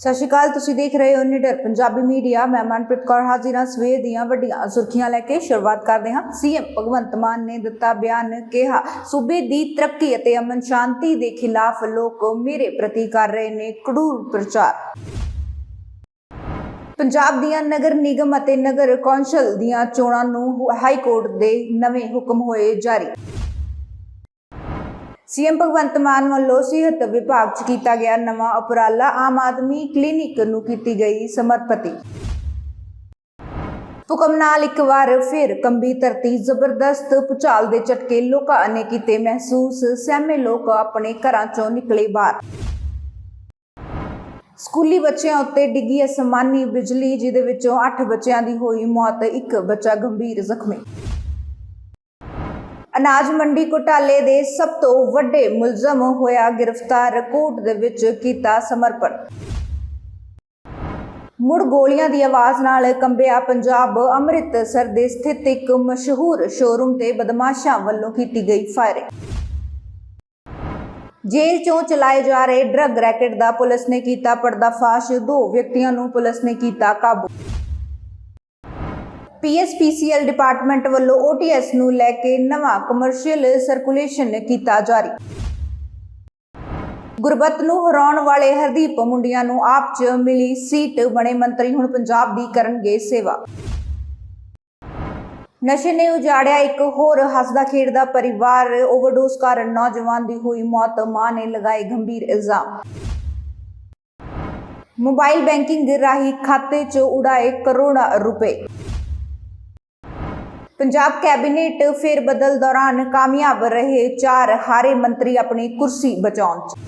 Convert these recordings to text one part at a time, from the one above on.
ਸਤਿ ਸ਼੍ਰੀ ਅਕਾਲ, ਤੁਸੀਂ ਦੇਖ ਰਹੇ ਹੋ ਨਿਡਰ ਪੰਜਾਬੀ ਮੀਡੀਆ। ਮੈਂ ਮਨਪ੍ਰੀਤ ਕੌਰ ਹਾਜ਼ਰ ਸਵੇਰ ਦੀਆਂ ਵੱਡੀਆਂ ਸੁਰਖੀਆਂ ਲੈ ਕੇ ਸ਼ੁਰੂਆਤ ਕਰਦੇ ਹਾਂ। ਸੀਐਮ ਭਗਵੰਤ ਮਾਨ ਨੇ ਦਿੱਤਾ ਬਿਆਨ, ਕਿਹਾ, ਸੂਬੇ ਦੀ ਤਰੱਕੀ ਅਤੇ ਅਮਨ ਸ਼ਾਂਤੀ ਦੇ ਖਿਲਾਫ ਲੋਕ ਮੇਰੇ ਪ੍ਰਤੀ ਕਰ ਰਹੇ ਨੇ ਕੜੂਰ ਪ੍ਰਚਾਰ। ਪੰਜਾਬ ਦੀਆਂ ਨਗਰ ਨਿਗਮ ਅਤੇ ਨਗਰ ਕੌਂਸਲ ਦੀਆਂ ਚੋਣਾਂ ਨੂੰ ਹਾਈ ਕੋਰਟ ਦੇ ਨਵੇਂ ਹੁਕਮ ਹੋਏ ਜਾਰੀ। ਸੀਐਮ ਭਗਵੰਤ ਮਾਨ ਵੱਲੋਂ ਸਿਹਤ ਵਿਭਾਗ 'ਚ ਕੀਤਾ ਗਿਆ ਨਵਾਂ ਉਪਰਾਲਾ ਆਮ ਆਦਮੀ ਕਲੀਨਿਕ ਨੂੰ ਕੀਤੀ ਗਈ ਸਮਰਪਿਤ। ਹੁਕਮ ਨਾਲ ਇੱਕ ਵਾਰ ਫਿਰ ਕੰਬੀ ਧਰਤੀ ਜ਼ਬਰਦਸਤ ਭੁਚਾਲ ਦੇ ਝਟਕੇ ਲੋਕਾਂ ਨੇ ਕੀਤੇ ਮਹਿਸੂਸ ਸਹਿਮੇ ਲੋਕ ਆਪਣੇ ਘਰਾਂ 'ਚੋਂ ਨਿਕਲੇ ਬਾਹਰ। ਸਕੂਲੀ ਬੱਚਿਆਂ ਉੱਤੇ ਡਿੱਗੀ ਅਸਮਾਨੀ ਬਿਜਲੀ, ਜਿਹਦੇ ਵਿੱਚੋਂ 8 ਬੱਚਿਆਂ ਦੀ ਹੋਈ ਮੌਤ, ਇੱਕ ਬੱਚਾ ਗੰਭੀਰ ਜ਼ਖਮੀ। ਅਨਾਜ ਮੰਡੀ ਘੁਟਾਲੇ ਦੇ ਸਭ ਤੋਂ ਵੱਡੇ ਮੁਲਜ਼ਮ ਹੋਇਆ ਗ੍ਰਿਫਤਾਰ, ਕੋਰਟ ਦੇ ਵਿੱਚ ਕੀਤਾ ਸਮਰਪਣ। ਮੁੜ ਗੋਲੀਆਂ ਦੀ ਆਵਾਜ਼ ਨਾਲ ਕੰਬਿਆ ਪੰਜਾਬ, ਅੰਮ੍ਰਿਤਸਰ ਦੇ ਸਥਿਤ ਇੱਕ ਮਸ਼ਹੂਰ ਸ਼ੋਰੂਮ ਤੇ ਬਦਮਾਸ਼ਾਂ ਵੱਲੋਂ ਕੀਤੀ ਗਈ ਫਾਇਰਿੰਗ। ਜੇਲ੍ਹ ਚੋਂ ਚਲਾਏ ਜਾ ਰਹੇ ਡਰੱਗ ਰੈਕੇਟ ਦਾ ਪੁਲਿਸ ਨੇ ਕੀਤਾ ਪਰਦਾਫਾਸ਼, ਦੋ ਵਿਅਕਤੀਆਂ ਨੂੰ ਪੁਲਿਸ ਨੇ ਕੀਤਾ ਕਾਬੂ। ਪੀਐਸਪੀਸੀਐਲ ਡਿਪਾਰਟਮੈਂਟ ਵੱਲੋਂ ਓਟੀਐਸ ਨੂੰ ਲੈ ਕੇ ਨਵਾਂ ਕਮਰਸ਼ੀਅਲ ਸਰਕੂਲੇਸ਼ਨ ਕੀਤਾ ਜਾਰੀ। ਗੁਰਬਤ ਨੂੰ ਹਰਾਉਣ ਵਾਲੇ ਹਰਦੀਪ ਮੁੰਡੀਆਂ ਨੂੰ ਆਪ 'ਚ ਮਿਲੀ ਸੀਟ, ਬਣੇ ਮੰਤਰੀ ਹੁਣ ਪੰਜਾਬ ਦੀ ਕਰਨਗੇ ਸੇਵਾ। ਨਸ਼ੇ ਨੇ ਉਜਾੜਿਆ ਇੱਕ ਹੋਰ ਹੱਸਦਾ ਖੇਡਦਾ ਪਰਿਵਾਰ ਓਵਰਡੋਸ ਕਾਰਨ ਨੌਜਵਾਨ ਦੀ ਹੋਈ ਮੌਤ, ਮਾਂ ਨੇ ਲਗਾਏ ਗੰਭੀਰ ਇਲਜ਼ਾਮ। ਮੋਬਾਈਲ ਬੈਂਕਿੰਗ ਰਾਹੀਂ ਖਾਤੇ 'ਚ ਉਡਾਏ ਕਰੋੜਾਂ ਰੁਪਏ। ਪੰਜਾਬ ਕੈਬਨਿਟ ਫੇਰ ਬਦਲ ਦੌਰਾਨ ਕਾਮਯਾਬ ਰਹੇ ਚਾਰ ਹਾਰੇ ਮੰਤਰੀ ਆਪਣੀ ਕੁਰਸੀ ਬਚਾਉਣ 'ਚ।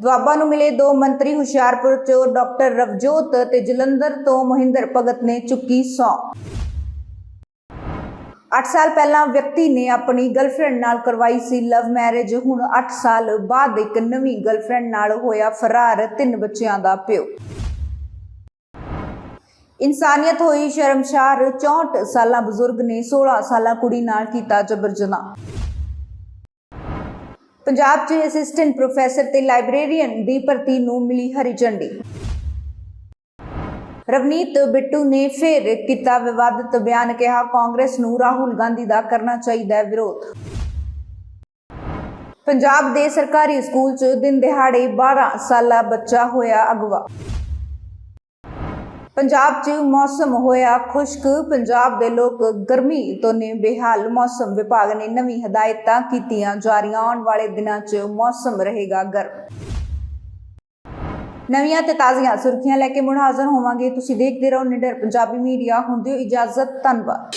ਦੁਆਬਾ ਨੂੰ ਮਿਲੇ ਦੋ ਮੰਤਰੀ ਹੁਸ਼ਿਆਰਪੁਰ 'ਚੋਂ ਡਾਕਟਰ ਰਵਜੋਤ ਤੇ ਜਲੰਧਰ ਤੋਂ ਮਹਿੰਦਰ ਭਗਤ ਨੇ ਚੁੱਕੀ ਸੌ। 8 ਸਾਲ ਪਹਿਲਾਂ ਵਿਅਕਤੀ ਨੇ ਆਪਣੀ ਗਰਲਫ੍ਰੈਂਡ ਨਾਲ ਕਰਵਾਈ ਸੀ ਲਵ ਮੈਰਿਜ ਹੁਣ 8 ਸਾਲ ਬਾਅਦ ਇੱਕ ਨਵੀਂ ਗਰਲਫ੍ਰੈਂਡ ਨਾਲ ਹੋਇਆ ਫਰਾਰ, ਤਿੰਨ ਬੱਚਿਆਂ ਦਾ ਪਿਓ। ਇਨਸਾਨੀਅਤ ਹੋਈ ਸ਼ਰਮਸ਼ਾਰ 64 ਸਾਲਾਂ ਬਜ਼ੁਰਗ ਨੇ 16 ਸਾਲਾਂ ਕੁੜੀ ਨਾਲ ਕੀਤਾ ਜਬਰ ਜਨਾਹ। ਪੰਜਾਬ 'ਚ ਅਸਿਸਟੈਂਟ ਪ੍ਰੋਫੈਸਰ ਤੇ ਲਾਇਬ੍ਰੇਰੀਅਨ ਦੀ ਭਰਤੀ ਨੂੰ ਮਿਲੀ ਹਰੀ ਝੰਡੀ। ਰਵਨੀਤ ਬਿੱਟੂ ਨੇ ਫਿਰ ਕੀਤਾ ਵਿਵਾਦਤ ਬਿਆਨ ਕਿਹਾ ਕਾਂਗਰਸ ਨੂੰ ਰਾਹੁਲ ਗਾਂਧੀ ਦਾ ਕਰਨਾ ਚਾਹੀਦਾ ਹੈ ਵਿਰੋਧ। ਪੰਜਾਬ ਦੇ ਸਰਕਾਰੀ ਸਕੂਲ 'ਚ ਦਿਨ ਦਿਹਾੜੇ 12 ਸਾਲਾ ਬੱਚਾ ਹੋਇਆ ਅਗਵਾ। ਪੰਜਾਬ 'ਚ ਮੌਸਮ ਹੋਇਆ ਖੁਸ਼ਕ, ਪੰਜਾਬ ਦੇ ਲੋਕ ਗਰਮੀ ਤੋਂ ਨੇ ਬੇਹਾਲ ਮੌਸਮ ਵਿਭਾਗ ਨੇ ਨਵੀਂ ਹਦਾਇਤਾਂ ਕੀਤੀਆਂ, ਜਾਰੀਆਂ ਆਉਣ ਵਾਲੇ ਦਿਨਾਂ 'ਚ ਮੌਸਮ ਰਹੇਗਾ ਗਰਮ। ਨਵੀਆਂ ਤੇ ਤਾਜ਼ੀਆਂ ਸੁਰਖੀਆਂ ਲੈ ਕੇ ਮੁੜ ਹਾਜ਼ਰ ਹੋਵਾਂਗੇ। ਤੁਸੀਂ ਦੇਖਦੇ ਰਹੋ ਨਿਡਰ ਪੰਜਾਬੀ ਮੀਡੀਆ। ਹੁੰਦੇ ਹੋ ਇਜਾਜ਼ਤ, ਧੰਨਵਾਦ।